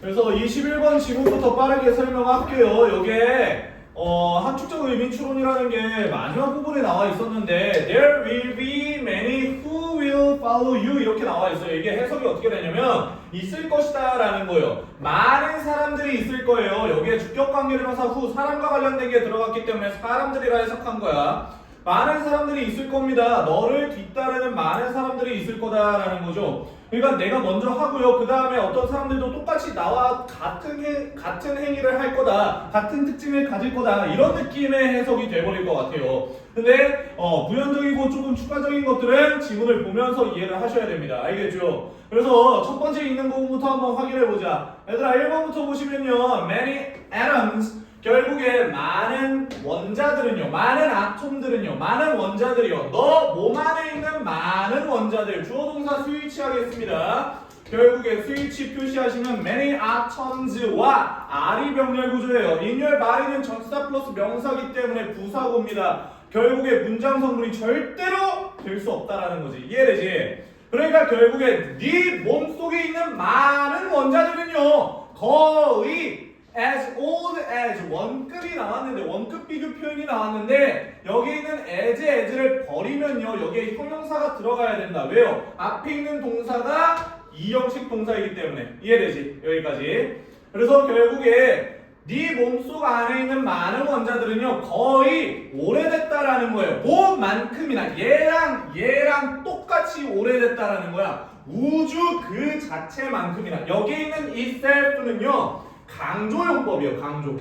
그래서 21번 지문부터 빠르게 설명할게요. 여기에 어, 함축적 의미 추론이라는 게 마지막 부분에 나와 있었는데 There will be many who will follow you 이렇게 나와 있어요. 이게 해석이 어떻게 되냐면 있을 것이다 라는 거예요. 많은 사람들이 있을 거예요. 여기에 주격 관계대명사 후 사람과 관련된 게 들어갔기 때문에 사람들이라 해석한 거야. 많은 사람들이 있을 겁니다. 너를 뒤따르는 많은 사람들이 있을 거다라는 거죠. 그러니까 내가 먼저 하고요. 그 다음에 어떤 사람들도 똑같이 나와 같은 행, 같은 행위를 할 거다. 같은 특징을 가질 거다. 이런 느낌의 해석이 돼버릴 것 같아요. 근데 어, 부연적이고 조금 추가적인 것들은 지문을 보면서 이해를 하셔야 됩니다. 알겠죠? 그래서 첫 번째 있는 부분부터 한번 확인해 보자. 얘들아 1번부터 보시면요. Many atoms 결국에 많은 원자들은요, 많은 아톰들은요, 많은 원자들이요, 너 몸 안에 있는 많은 원자들, 주어 동사 스위치 하겠습니다. 결국에 스위치 표시하시면 many atoms와 R이 병렬 구조예요. 인열 말이는 전치사 플러스 명사기 때문에 부사고입니다. 결국에 문장 성분이 절대로 될 수 없다라는 거지. 이해되지? 그러니까 결국에 네 몸속에 있는 많은 원자들은요, 거의 as old as 원급이 나왔는데 원급 비교 표현이 나왔는데 여기 있는 as as를 버리면요 여기에 형용사가 들어가야 된다. 왜요? 앞에 있는 동사가 이형식 동사이기 때문에. 이해되지? 여기까지. 그래서 결국에 네 몸속 안에 있는 많은 원자들은요 거의 오래됐다라는 거예요. 뭐만큼이나 얘랑 얘랑 똑같이 오래됐다라는 거야. 우주 그 자체만큼이나. 여기 있는 itself는요 강조용법이에요 강조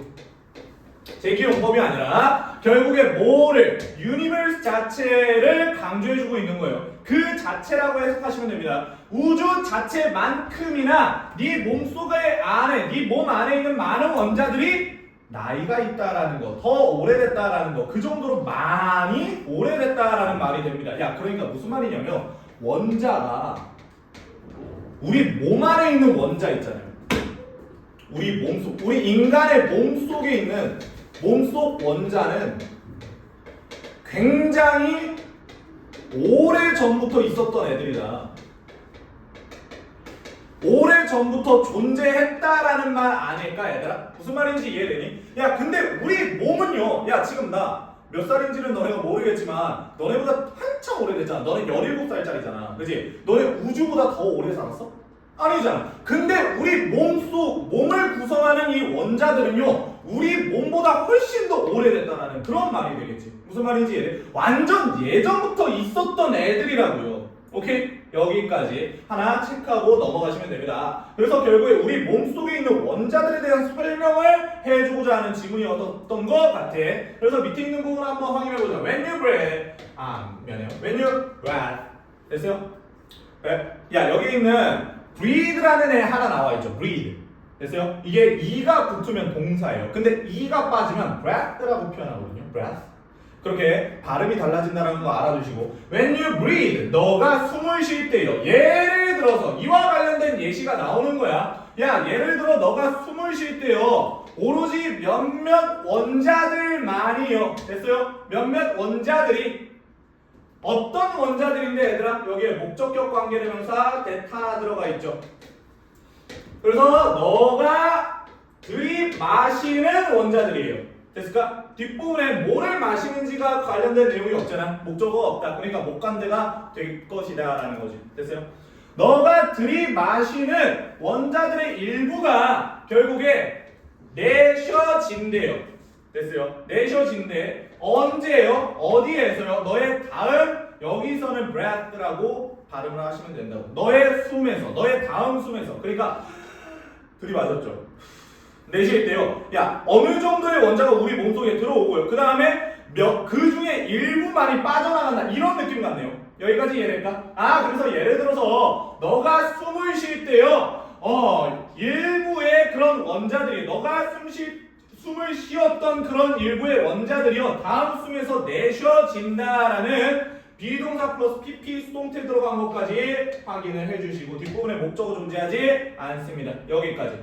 제기용법이 아니라 결국에 뭐를 유니버스 자체를 강조해주고 있는 거예요 그 자체라고 해석하시면 됩니다 우주 자체만큼이나 네 몸속에 안에 네 몸 안에 있는 많은 원자들이 나이가 있다라는 거, 더 오래됐다라는 거, 그 정도로 많이 오래됐다라는 말이 됩니다. 야, 그러니까 무슨 말이냐면 원자가 우리 몸 안에 있는 원자 있잖아요. 우리 몸속, 우리 인간의 몸 속에 있는 몸속 원자는 굉장히 오래 전부터 있었던 애들이다. 오래 전부터 존재했다라는 말 아닐까, 얘들아? 무슨 말인지 이해되니? 야, 근데 우리 몸은요, 야, 지금 나 몇 살인지는 너네가 모르겠지만, 너네보다 한참 오래됐잖아. 너네 17살짜리잖아. 그지? 너네 우주보다 더 오래 살았어? 아니잖아. 근데 우리 몸속, 몸을 구성하는 이 원자들은요, 우리 몸보다 훨씬 더 오래됐다라는 그런 말이 되겠지. 무슨 말인지? 완전 예전부터 있었던 애들이라고요. 오케이? 여기까지 하나 체크하고 넘어가시면 됩니다. 그래서 결국에 우리 몸속에 있는 원자들에 대한 설명을 해주고자 하는 어떤 것 같아. 그래서 밑에 있는 부분 한번 확인해보자. When you breathe. 아, 미안해요. When you breathe. 됐어요? 네. 야, 여기 있는 breathe라는 애 하나 나와 있죠. breathe. 됐어요? 이게 e가 붙으면 동사예요. 근데 e가 빠지면 breath라고 표현하거든요. breath. 그렇게 발음이 달라진다는 거 알아두시고 When you breathe, 너가 숨을 쉴 때요. 예를 들어서 이와 관련된 예시가 나오는 거야. 야, 예를 들어 너가 숨을 쉴 때요. 오로지 몇몇 원자들만이요. 됐어요? 몇몇 원자들이 어떤 원자들인데 얘들아 여기에 목적격 관계대명사 대타 들어가 있죠. 그래서 너가 들이마시는 원자들이에요. 됐을까? 뒷부분에 뭐를 마시는지가 관련된 내용이 없잖아. 목적어가 없다. 그러니까 목간대가 될 것이다 라는 거지. 됐어요? 너가 들이 마시는 원자들의 일부가 결국에 내셔진대요. 됐어요? 내셔진대. 언제예요? 어디에서요? 너의 다음 여기서는 breath라고 발음을 하시면 된다고. 너의 숨에서, 너의 다음 숨에서. 그러니까 들이마셨죠. 내쉴 때요. 야 어느 정도의 원자가 우리 몸속에 들어오고요. 그 다음에 몇그 중에 일부만이 빠져나간다 이런 느낌 같네요. 여기까지 이해될까? 아 그래서 예를 들어서 너가 숨을 쉴 때요. 어 일부의 그런 원자들이 너가 숨쉴 숨을 쉬었던 그런 일부의 원자들이요 다음 숨에서 내쉬어진다라는 비동사 플러스 PP 수동태 들어간 것까지 확인을 해주시고 뒷부분에 목적어 존재하지 않습니다. 여기까지.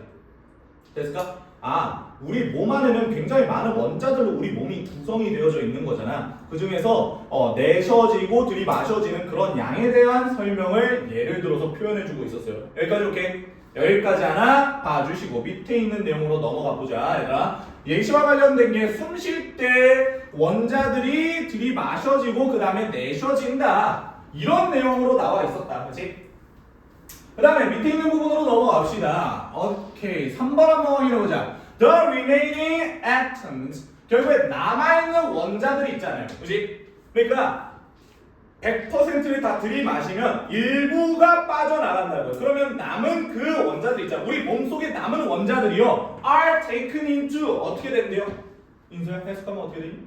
됐을까? 아, 우리 몸 안에는 굉장히 많은 원자들로 우리 몸이 구성이 되어져 있는 거잖아. 그 중에서 어, 내셔지고 들이마셔지는 그런 양에 대한 설명을 예를 들어서 표현해주고 있었어요. 여기까지 오케이? 여기까지 하나 봐주시고 밑에 있는 내용으로 넘어가 보자 얘들아 예시와 관련된 게 숨 쉴 때 원자들이 들이마셔지고 그 다음에 내쉬어진다. 이런 내용으로 나와 있었다. 그치? 그 다음에 밑에 있는 부분으로 넘어갑시다. 오케이. 3번 한번 확인해보자. The remaining atoms. 결국에 남아있는 원자들이 있잖아요. 그치? 그러니까 100%를 다 들이마시면 일부가 빠져나간다고요. 그러면 남은 그 원자들 있잖아. 우리 몸속에 남은 원자들이요. are taken into 어떻게 된대요? 인수야 해석하면 어떻게 되니?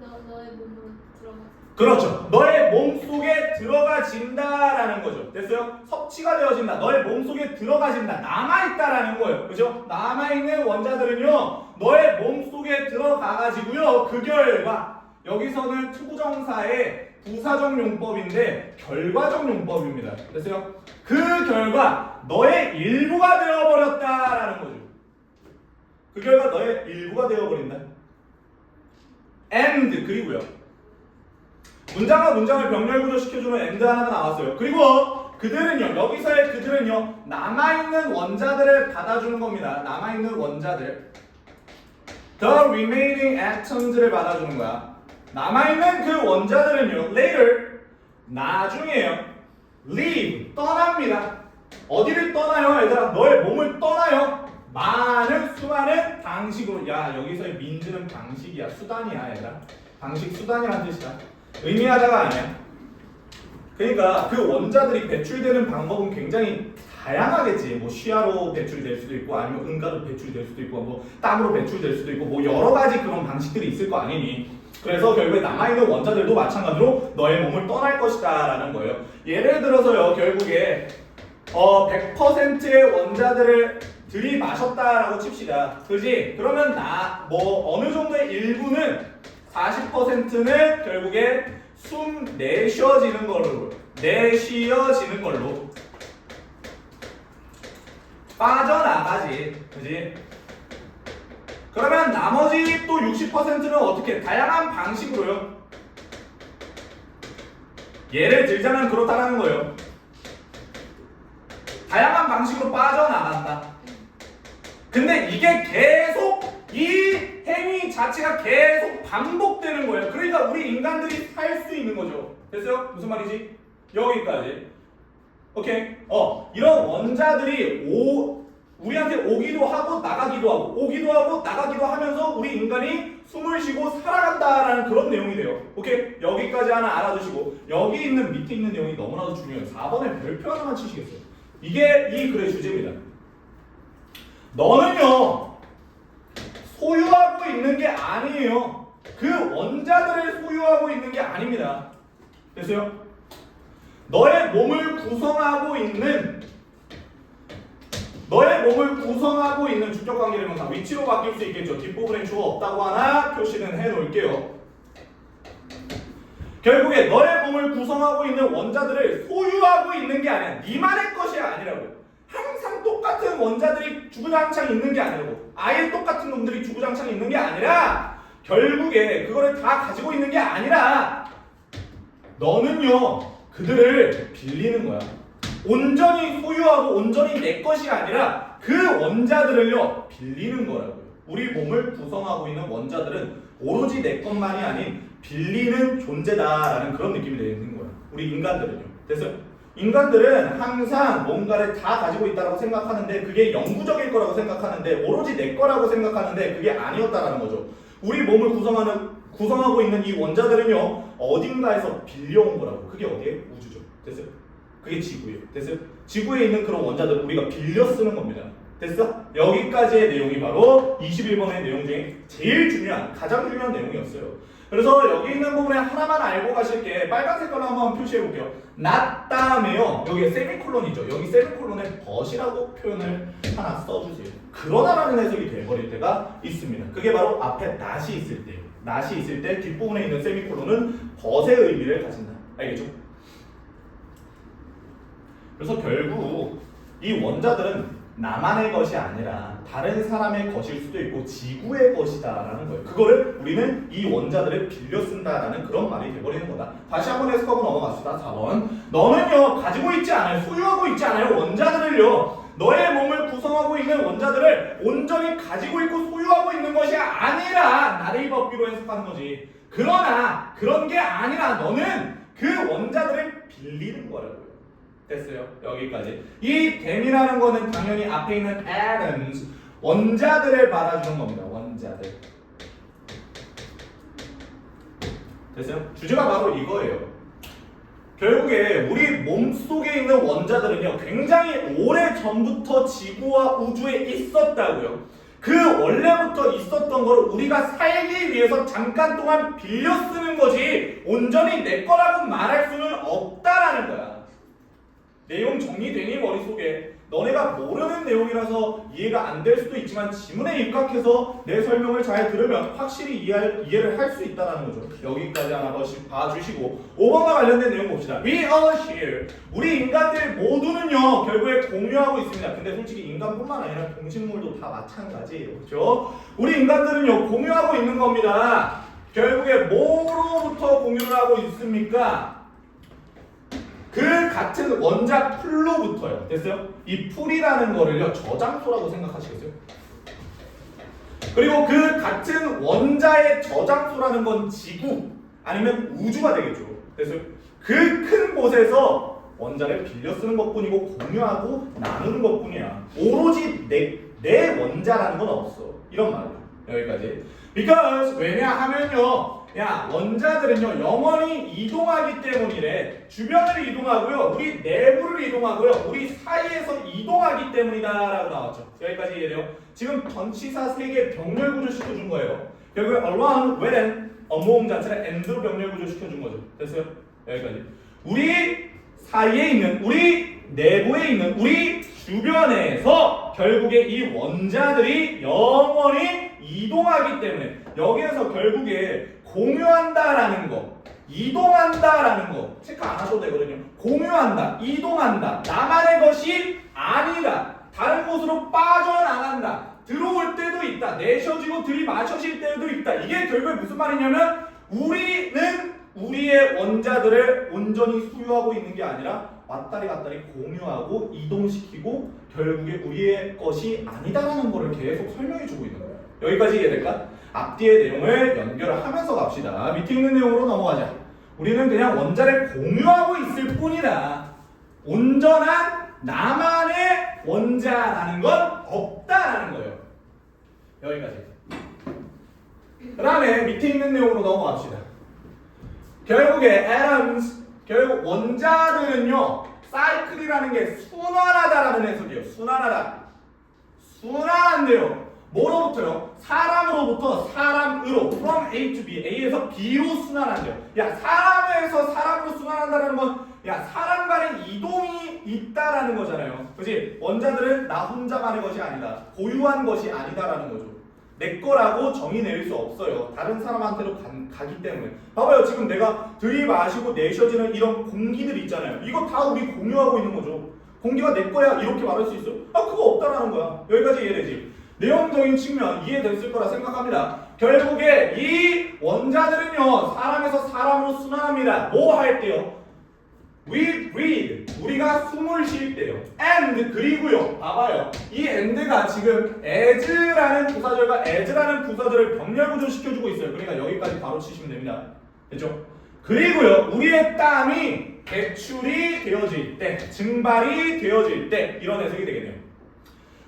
너 너의 몸으로 들어가. 그렇죠. 너의 몸속에 들어가진다라는 거죠. 됐어요? 섭취가 되어진다. 너의 몸속에 들어가진다. 남아있다라는 거예요. 그죠? 남아있는 원자들은요. 너의 몸속에 들어가가지고요. 그 결과 여기서는 투부정사의 부사적 용법인데 결과적 용법입니다. 됐어요? 그 결과 너의 일부가 되어버렸다라는 거죠. 그 결과 너의 일부가 되어버린다. and 그리고요. 문장과 문장을 병렬 구조시켜주는 and 하나가 나왔어요. 그리고 그들은요, 여기서의 그들은요, 남아있는 원자들을 받아주는 겁니다. 남아있는 원자들. The remaining atoms를 받아주는 거야. 남아있는 그 원자들은요, later, 나중에요, leave, 떠납니다. 어디를 떠나요, 얘들아? 너의 몸을 떠나요. 많은 수많은 방식으로. 야, 여기서의 민즈는 방식이야. 수단이야, 얘들아. 방식, 수단이라는 뜻이야. 의미하다가 아니야. 그러니까 그 원자들이 배출되는 방법은 굉장히 다양하겠지. 뭐 시야로 배출될 수도 있고 아니면 응가로 배출될 수도 있고 뭐 땀으로 배출될 수도 있고 뭐 여러 가지 그런 방식들이 있을 거 아니니. 그래서 결국에 남아있는 원자들도 마찬가지로 너의 몸을 떠날 것이다 라는 거예요. 예를 들어서요, 결국에 어 100%의 원자들을 들이마셨다라고 칩시다. 그지? 그러면 나 뭐 어느 정도의 일부는 40%는 결국에 숨 내쉬어지는 걸로 내쉬어지는 걸로 빠져나가지. 그지? 그러면 나머지 또 60%는 어떻게 다양한 방식으로요. 예를 들자면 그렇다는 거예요. 다양한 방식으로 빠져나간다. 근데 이게 계속 이 행위 자체가 계속 반복되는 거예요. 그러니까 우리 인간들이 살 수 있는 거죠. 됐어요? 무슨 말이지? 여기까지. 오케이. 어, 이런 원자들이 오 우리한테 오기도 하고 나가기도 하고 오기도 하고 나가기도 하면서 우리 인간이 숨을 쉬고 살아간다라는 그런 내용이 돼요. 오케이? 여기까지 하나 알아두시고 여기 있는 밑에 있는 내용이 너무나도 중요해요. 4번에 별표 하나만 치시겠어요. 이게 이 글의 주제입니다. 너는요 소유하고 있는 게 아니에요. 그 원자들을 소유하고 있는 게 아닙니다. 됐어요? 너의 몸을 구성하고 있는 너의 몸을 구성하고 있는 주격 관계대명사 위치로 바뀔 수 있겠죠. 뒷부분에 주어 없다고 하나 표시는 해 놓을게요. 결국에 너의 몸을 구성하고 있는 원자들을 소유하고 있는 게 아니야. 니만의 것이 아니라고. 항상 똑같은 원자들이 주구장창 있는 게 아니라고. 아예 똑같은 놈들이 주구장창 있는 게 아니라 결국에 그거를 다 가지고 있는 게 아니라 너는요 그들을 빌리는 거야. 온전히 소유하고 온전히 내 것이 아니라 그 원자들을요 빌리는 거라고요. 우리 몸을 구성하고 있는 원자들은 오로지 내 것만이 아닌 빌리는 존재다라는 그런 느낌이 되는 거예요. 우리 인간들은요. 됐어요? 인간들은 항상 뭔가를 다 가지고 있다고 생각하는데 그게 영구적일 거라고 생각하는데 오로지 내 거라고 생각하는데 그게 아니었다라는 거죠. 우리 몸을 구성하는 구성하고 있는 이 원자들은요 어딘가에서 빌려온 거라고. 그게 어디에? 우주죠. 됐어요? 그게 지구예요. 됐어요? 지구에 있는 그런 원자들 우리가 빌려 쓰는 겁니다. 됐어? 여기까지의 내용이 바로 21번의 내용 중에 제일 중요한 가장 중요한 내용이었어요. 그래서 여기 있는 부분에 하나만 알고 가실 게 빨간 색깔로 한번 표시해 볼게요. 낫 다음에요. 여기 세미콜론이죠. 여기 세미콜론에 벗이라고 표현을 하나 써주세요. 그러나라는 해석이 돼버릴 때가 있습니다. 그게 바로 앞에 낫이 있을 때예요. 낫이 있을 때 뒷부분에 있는 세미콜론은 벗의 의미를 가진다. 알겠죠? 그래서 결국 이 원자들은 나만의 것이 아니라 다른 사람의 것일 수도 있고 지구의 것이다라는 거예요. 그거를 우리는 이 원자들을 빌려 쓴다라는 그런 말이 돼버리는 거다. 다시 한번 해석하고 넘어갑시다. 4번. 너는요 가지고 있지 않아요. 소유하고 있지 않아요. 원자들을요. 너의 몸을 구성하고 있는 원자들을 온전히 가지고 있고 소유하고 있는 것이 아니라 나를 법비로 해석하는 거지. 그러나 그런 게 아니라 너는 그 원자들을 빌리는 거라고요. 됐어요. 여기까지. 이 댐이라는 거는 당연히 앞에 있는 atoms 원자들을 말아주는 겁니다. 원자들. 됐어요? 주제가 바로 이거예요. 결국에 우리 몸 속에 있는 원자들은요 굉장히 오래 전부터 지구와 우주에 있었다고요. 그 원래부터 있었던 걸 우리가 살기 위해서 잠깐 동안 빌려 쓰는 거지 온전히 내 거라고 말할 수는 없다라는 거야. 내용 정리되니 머릿속에 너네가 모르는 내용이라서 이해가 안 될 수도 있지만 지문에 입각해서 내 설명을 잘 들으면 확실히 이해할, 이해를 할 수 있다는 거죠. 여기까지 하나 번씩 봐주시고 5번과 관련된 내용 봅시다. We all share. 우리 인간들 모두는요 결국에 공유하고 있습니다. 근데 솔직히 인간뿐만 아니라 동식물도 다 마찬가지예요. 그렇죠? 우리 인간들은요 공유하고 있는 겁니다. 결국에 뭐로부터 공유를 하고 있습니까? 그 같은 원자 풀로부터요. 됐어요? 이 풀이라는 거를요 저장소라고 생각하시겠어요? 그리고 그 같은 원자의 저장소라는 건 지구 아니면 우주가 되겠죠. 됐어요? 그 큰 곳에서 원자를 빌려 쓰는 것 뿐이고 공유하고 나누는 것 뿐이야. 오로지 내, 내 원자라는 건 없어. 이런 말이에요. 여기까지. Because 왜냐하면요. 야 원자들은요 영원히 이동하기 때문이래. 주변을 이동하고요 우리 내부를 이동하고요 우리 사이에서 이동하기 때문이다 라고 나왔죠. 여기까지 이해돼요. 지금 전치사 세개 병렬 구조 시켜준 거예요. 결국에 around, when, 어모음 자체를 and로 병렬 구조 시켜준 거죠. 됐어요? 여기까지. 우리 사이에 있는 우리 내부에 있는 우리 주변에서 결국에 이 원자들이 영원히 이동하기 때문에 여기에서 결국에 공유한다라는 거, 이동한다라는 거 체크 안 하셔도 되거든요. 공유한다, 이동한다, 나만의 것이 아니다. 다른 곳으로 빠져나간다. 들어올 때도 있다. 내셔지고 들이마셔질 때도 있다. 이게 결국에 무슨 말이냐면 우리는 우리의 원자들을 온전히 소유하고 있는 게 아니라 왔다리 갔다리 공유하고 이동시키고 결국에 우리의 것이 아니다라는 거를 계속 설명해 주고 있는 거예요. 여기까지 이해될까? 앞뒤의 내용을 연결을 하면서 갑시다. 밑에 있는 내용으로 넘어가자. 우리는 그냥 원자를 공유하고 있을 뿐이다. 온전한 나만의 원자라는 건 없다라는 거예요. 여기까지. 그 다음에 밑에 있는 내용으로 넘어갑시다. 결국에 atoms, 결국 원자들은요, 사이클이라는 게 순환하다라는 해석이에요. 순환하다. 순환한대요. 뭐로부터요? 사람으로부터 사람으로 from A to B, A에서 B로 순환한대요. 야 사람에서 사람으로 순환한다는 건 야 사람 간의 이동이 있다라는 거잖아요. 그지? 원자들은 나 혼자만의 것이 아니다. 고유한 것이 아니다라는 거죠. 내 거라고 정의 내릴 수 없어요. 다른 사람한테로 가, 기 때문에. 봐봐요. 지금 내가 들이마시고 내쉬어지는 이런 공기들 있잖아요. 이거 다 우리 공유하고 있는 거죠. 공기가 내 거야 이렇게 말할 수 있어요? 아 그거 없다라는 거야. 여기까지 이해되지? 내용적인 측면 이해됐을 거라 생각합니다. 결국에 이 원자들은요 사람에서 사람으로 순환합니다. 뭐 할 때요? We breathe. 우리가 숨을 쉴 때요. And 그리고요. 봐봐요. 이 and가 지금 as라는 부사절과 as라는 부사절을 병렬 구조 시켜주고 있어요. 그러니까 여기까지 바로 치시면 됩니다. 됐죠? 그리고요. 우리의 땀이 배출이 되어질 때, 증발이 되어질 때 이런 해석이 되겠네요.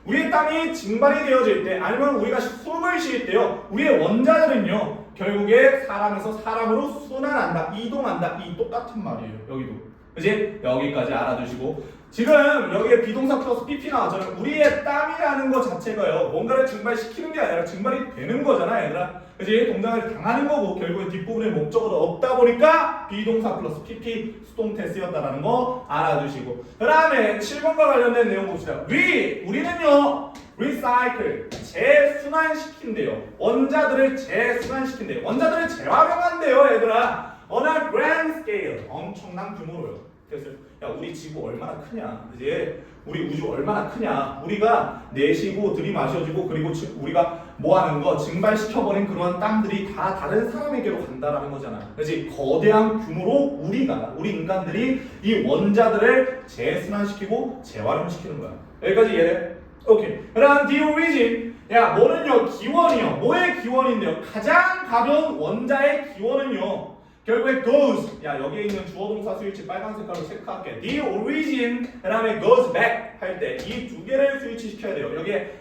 우리의 땀이 증발이 되어질 때 아니면 우리가 숨을 쉴 때요 우리의 원자들은요 결국에 사람에서 사람으로 순환한다 이동한다. 이 똑같은 말이에요 여기도 그지? 여기까지 알아두시고. 지금 여기에 비동사 플러스 PP 나왔잖아요 우리의 땀이라는 것 자체가요 뭔가를 증발시키는 게 아니라 증발이 되는 거잖아 얘들아. 그지? 동작을 당하는 거고 결국에 뒷부분에 목적어도 없다 보니까 비동사 플러스 PP 수동태스였다라는 거 알아두시고. 그 다음에 7번과 관련된 내용 봅시다. we 우리는요 recycle 재순환시킨대요. 원자들을 재순환시킨대요. 원자들을 재활용한대요 얘들아. on a grand scale. 엄청난 규모로요 됐어요. 야 우리 지구 얼마나 크냐? 이제 우리 우주 얼마나 크냐? 우리가 내쉬고 들이마셔지고 그리고 지- 우리가 뭐 하는 거? 증발시켜버린 그러한 땅들이 다 다른 사람에게로 간다라는 거잖아. 그렇지? 거대한 규모로 우리가 우리 인간들이 이 원자들을 재순환시키고 재활용시키는 거야. 여기까지 이해돼? 오케이. 그다음 the origin. 야 뭐는요? 기원이요. 뭐의 기원인데요? 가장 가벼운 원자의 기원은요 결국에 goes 야 여기에 있는 주어 동사 스위치 빨간 색깔로 체크할게. The origin 그 다음에 goes back 할 때 이 두 개를 스위치 시켜야 돼요. 여기에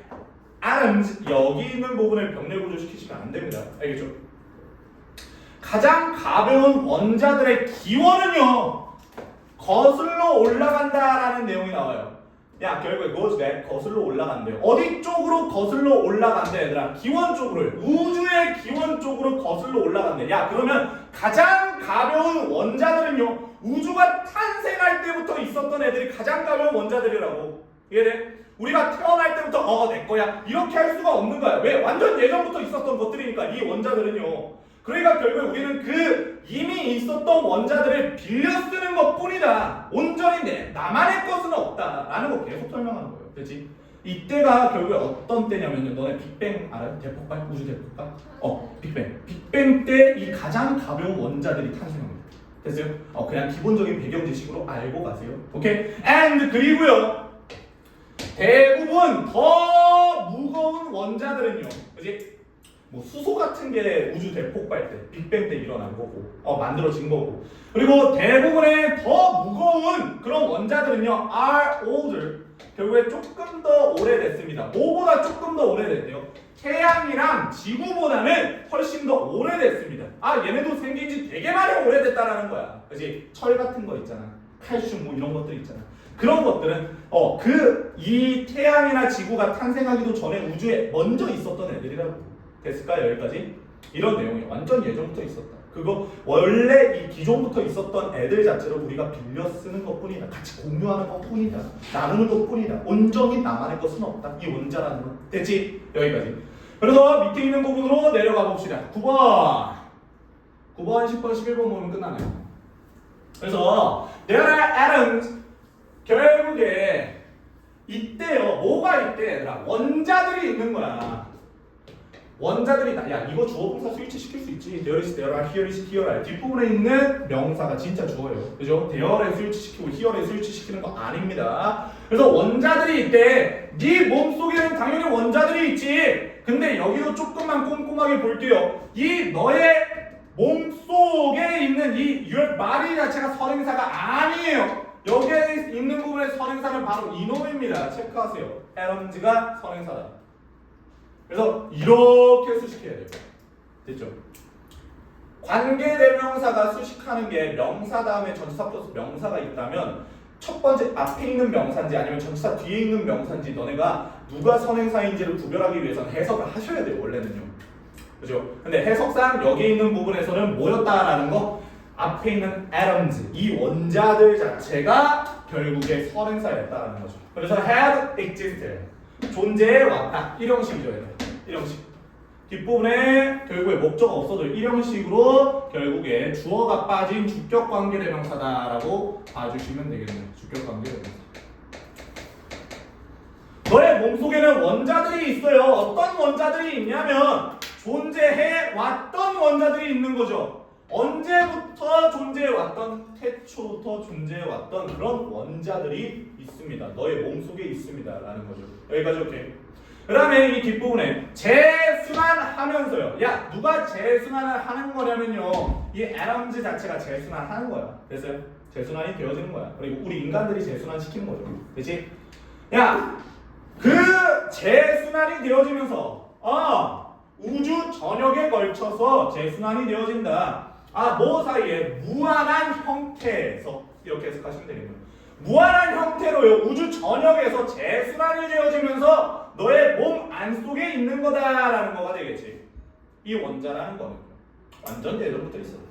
atoms 여기 있는 부분을 병렬 구조시키시면 안 됩니다. 알겠죠? 가장 가벼운 원자들의 기원은요 거슬러 올라간다라는 내용이 나와요 야 결국에 goes back 거슬러 올라간대요. 어디 쪽으로 거슬러 올라간대 얘들아? 기원 쪽으로. 우주의 기원 쪽으로 거슬러 올라간대. 야 그러면 가장 가벼운 원자들은요? 우주가 탄생할 때부터 있었던 애들이 가장 가벼운 원자들이라고. 이해돼? 우리가 태어날 때부터 어 내 거야. 이렇게 할 수가 없는 거야. 왜? 완전 예전부터 있었던 것들이니까 이 원자들은요 그러니까 결국 우리는 그 이미 있었던 원자들을 빌려 쓰는 것 뿐이다. 온전히 내 나만의 것은 없다 라는 거 계속 설명하는 거예요. 그렇지? 이때가 결국에 어떤 때냐면요. 너네 빅뱅 알아요? 대폭발? 우주 대폭발? 어, 빅뱅. 빅뱅 때 이 가장 가벼운 원자들이 탄생합니다. 됐어요? 어, 그냥 기본적인 배경 지식으로 알고 가세요. 오케이? And 그리고요. 대부분 더 무거운 원자들은요. 그지? 뭐 수소 같은 게 우주 대폭발 때, 빅뱅 때 일어난 거고, 어 만들어진 거고. 그리고 대부분의 더 무거운 그런 원자들은요, older. 결국에 조금 더 오래됐습니다. 뭐보다 조금 더 오래됐대요. 태양이랑 지구보다는 훨씬 더 오래됐습니다. 아 얘네도 생긴 지 되게 많이 오래됐다라는 거야. 그지? 철 같은 거 있잖아. 칼슘 뭐 이런 것들 있잖아. 그런 것들은 어 그 이 태양이나 지구가 탄생하기도 전에 우주에 먼저 있었던 애들이라고. 됐을까 여기까지? 이런 내용이 완전 예전부터 있었다. 그거 원래 이 기존부터 있었던 애들 자체를 우리가 빌려 쓰는 것뿐이다. 같이 공유하는 것뿐이다. 나누는 것뿐이다. 온전히 나만의 것은 없다. 이 원자라는 거. 됐지? 여기까지. 그래서 밑에 있는 부분으로 내려가 봅시다. 9번. 9번, 10번, 11번 보면 끝나네요. 그래서 there are atoms 결국에 이때요. 뭐가 이때 얘들아? 원자들이 있는 거야. 원자들이 다, 야 이거 주어 동사 스위치 시킬 수 있지. there is, there are, here is, here are. 뒷부분에 있는 명사가 진짜 주어예요. 그죠? there에 스위치 시키고 here에 스위치 시키는 거 아닙니다. 그래서 원자들이 있대. 네 몸속에는 당연히 원자들이 있지. 근데 여기도 조금만 꼼꼼하게 볼게요. 이 너의 몸속에 있는 이 your body 자체가 선행사가 아니에요. 여기에 있는 부분의 선행사는 바로 이놈입니다. 체크하세요. atoms,가 선행사다. 그래서 이렇게 수식해야 돼요. 됐죠? 관계 대명사가 수식하는 게 명사 다음에 전치사 플러스 명사가 있다면 첫 번째 앞에 있는 명사인지 아니면 전치사 뒤에 있는 명사인지 너네가 누가 선행사인지를 구별하기 위해서는 해석을 하셔야 돼요 원래는요 그죠? 근데 해석상 여기 있는 부분에서는 뭐였다라는 거 앞에 있는 atoms 이 원자들 자체가 결국에 선행사였다라는 거죠 그래서 have existed 존재해 왔다 일형식이죠 얘들 일형식 뒷부분에 결국에 목적 없어도 일형식으로 결국에 주어가 빠진 주격 관계 대명사다라고 봐주시면 되겠네요. 주격 관계 대명사. 너의 몸속에는 원자들이 있어요. 어떤 원자들이 있냐면 존재해 왔던 원자들이 있는 거죠. 언제부터 존재해 왔던 태초부터 존재해 왔던 그런 원자들이 있습니다. 너의 몸속에 있습니다 라는 거죠. 여기까지 오케이. 그 다음에 이 뒷부분에 재순환하면서요. 야 누가 재순환을 하는 거냐면요. 이 atoms 자체가 재순환하는 거야. 됐어요? 재순환이 되어지는 거야. 그리고 우리 인간들이 재순환 시키는 거죠. 그렇지? 야, 그 재순환이 되어지면서 아 우주 전역에 걸쳐서 재순환이 되어진다. 아, 뭐 사이에 무한한 형태에서 이렇게 해석하시면 되겠네요. 무한한 형태로요 우주 전역에서 재순환이 되어지면서 너의 몸 안속에 있는 거다라는 거가 되겠지. 이 원자라는 거는 완전 예전부터 있었다.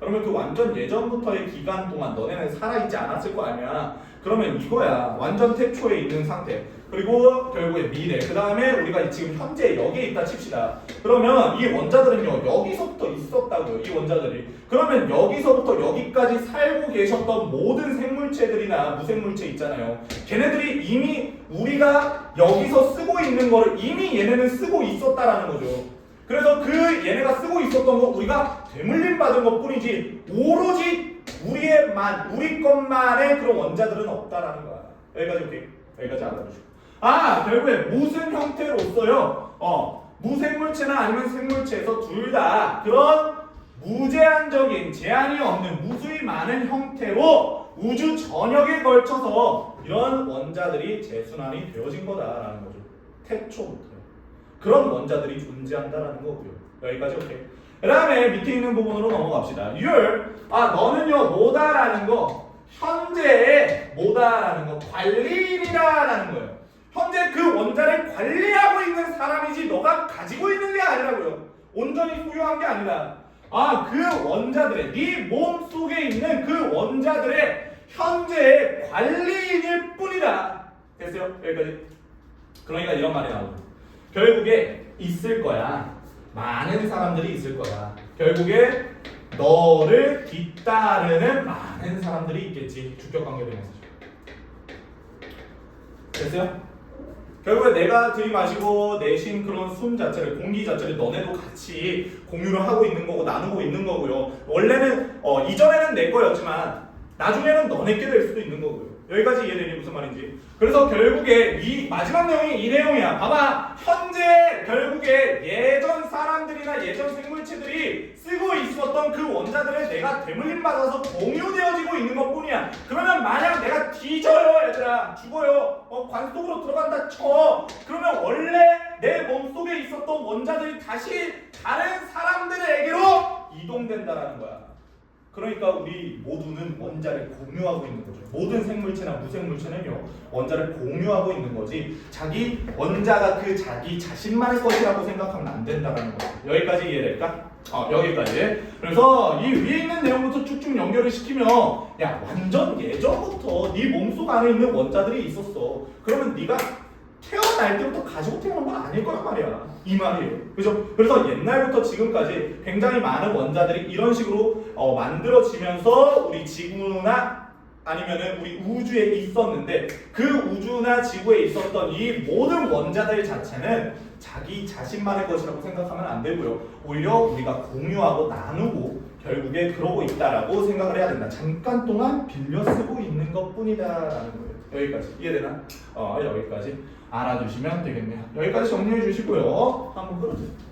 그러면 그 완전 예전부터의 기간 동안 너네는 살아있지 않았을 거 아니야. 그러면 이거야. 완전 태초에 있는 상태. 그리고 결국에 미래. 그 다음에 우리가 지금 현재 여기에 있다 칩시다. 그러면 이 원자들은요 여기서부터 있었다고요. 이 원자들이. 그러면 여기서부터 여기까지 살고 계셨던 모든 생물체들이나 무생물체 있잖아요. 걔네들이 이미 우리가 여기서 쓰고 있는 거를 이미 얘네는 쓰고 있었다라는 거죠. 그래서 그 얘네가 쓰고 있었던 거 우리가 되물림 받은 것 뿐이지 오로지 우리의만 우리 것만의 그런 원자들은 없다라는 거야. 여기까지 오케이. 여기까지 알아두시고. 아 결국에 무슨 형태로써요? 어 무생물체나 아니면 생물체에서 둘 다 그런 무제한적인 제한이 없는 무수히 많은 형태로 우주 전역에 걸쳐서 이런 원자들이 재순환이 되어진 거다라는 거죠. 태초부터. 그런 원자들이 존재한다라는 거고요. 여기까지 오케이. 그 다음에 밑에 있는 부분으로 넘어갑시다. you're 아 너는요 뭐다라는 거 현재의 뭐다라는 거 관리인이다라는 거예요. 현재 그 원자를 관리하고 있는 사람이지 너가 가지고 있는 게 아니라고요. 온전히 소유한 게 아니라 아 그 원자들의 네 몸 속에 있는 그 원자들의 현재의 관리인일 뿐이다. 됐어요? 여기까지. 그러니까 이런 말이 나오죠. 결국에 있을 거야. 많은 사람들이 있을 거야. 결국에 너를 뒤따르는 많은 사람들이 있겠지. 주격 관계 되면서. 됐어요? 결국에 내가 들이마시고 내쉰 그런 숨 자체를 공기 자체를 너네도 같이 공유를 하고 있는 거고 나누고 있는 거고요. 원래는 어, 이전에는 내 거였지만 나중에는 너네께 될 수도 있는 거고요. 여기까지 이해되니 무슨 말인지. 그래서 결국에 이 마지막 내용이 이 내용이야. 봐봐. 현재 결국에 예전 사람들이나 예전 생물체들이 쓰고 있었던 그 원자들을 내가 되물림 받아서 공유되어지고 있는 것 뿐이야. 그러면 만약 내가 뒤져요, 얘들아. 죽어요. 어, 관 속으로 들어간다 쳐. 그러면 원래 내 몸 속에 있었던 원자들이 다시 다른 사람들에게로 이동된다라는 거야. 그러니까 우리 모두는 원자를 공유하고 있는 거죠. 모든 생물체나 무생물체는요 원자를 공유하고 있는 거지 자기 원자가 그 자기 자신만의 것이라고 생각하면 안 된다라는 거예요. 여기까지 이해될까? 어 여기까지. 그래서 이 위에 있는 내용부터 쭉쭉 연결을 시키면 야 완전 예전부터 네 몸속 안에 있는 원자들이 있었어. 그러면 네가 태어날 때부터 가지고 태어난 건 아닐 거란 말이야. 이 말이에요. 그죠? 그래서 옛날부터 지금까지 굉장히 많은 원자들이 이런 식으로 어, 만들어지면서 우리 지구나 아니면은 우리 우주에 있었는데 그 우주나 지구에 있었던 이 모든 원자들 자체는 자기 자신만의 것이라고 생각하면 안 되고요. 오히려 우리가 공유하고 나누고 결국에 그러고 있다라고 생각을 해야 된다. 잠깐 동안 빌려 쓰고 있는 것 뿐이다라는 거예요. 여기까지 이해되나? 어 여기까지 알아두시면 되겠네요. 여기까지 정리해 주시고요. 한번 끌어주세요.